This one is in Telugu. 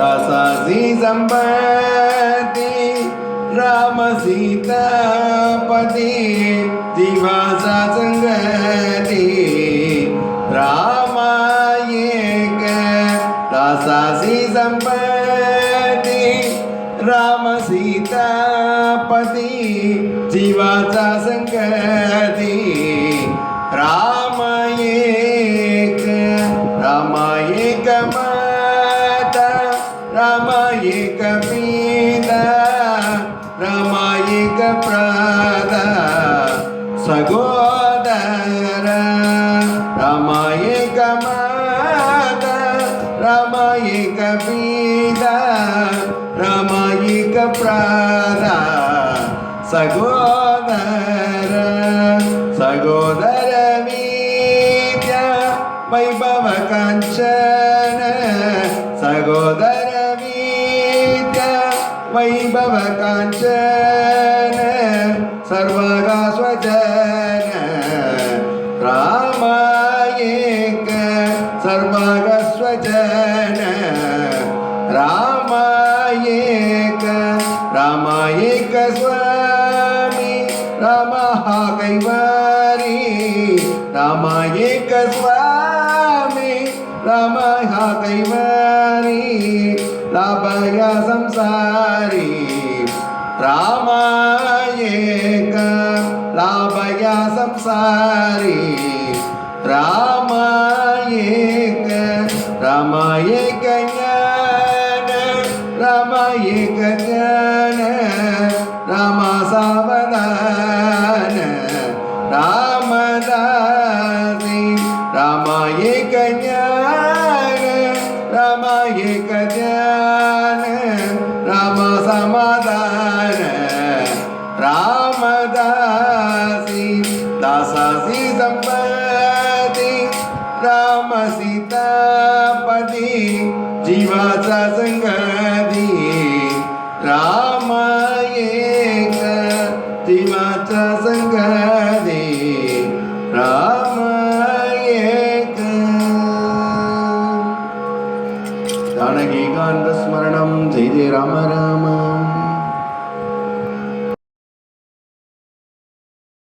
रससि सम्पति रामसीतापति दिवासा सङ्गति रामायेक रससि सम्पति रामसीतापति जीवाचा सङ्गति రమయిక మీద రమయిక ప్రాద సగోదర రమయిక మాద రమయిక మీద రమయిక ప్రాద సగోదర సగోదర వీద్య వైభవ కంచన సగోదర வைபவ காஞ்சன சர்வகாஸ்வஜன ராமாயேக சர்வகஸ்வஜன ராமாயேக ராமாயேக ஸ்வாமி ராமஹா கைவாரி ராமாயேக ஸ்வாமி రామయ కైవారి రామయ సంసారి రామాయేక రామయ సంసారి రామాయేక రామాయేక జ్ఞాన రామాయేక జ్ఞాన రామ సావధాన రామదాసి రామాయేక ஏகஜான ராம சமாதான ராமதாசி தாசாசி சம்பதி ராம சீதாபதி ஜீவாசா சங்கதி ராம ஏக ஜீவாசா சங்கதி ஜானகி காந்த ஸ்மரணம் ஜெய் ஜெய் ராம ராமா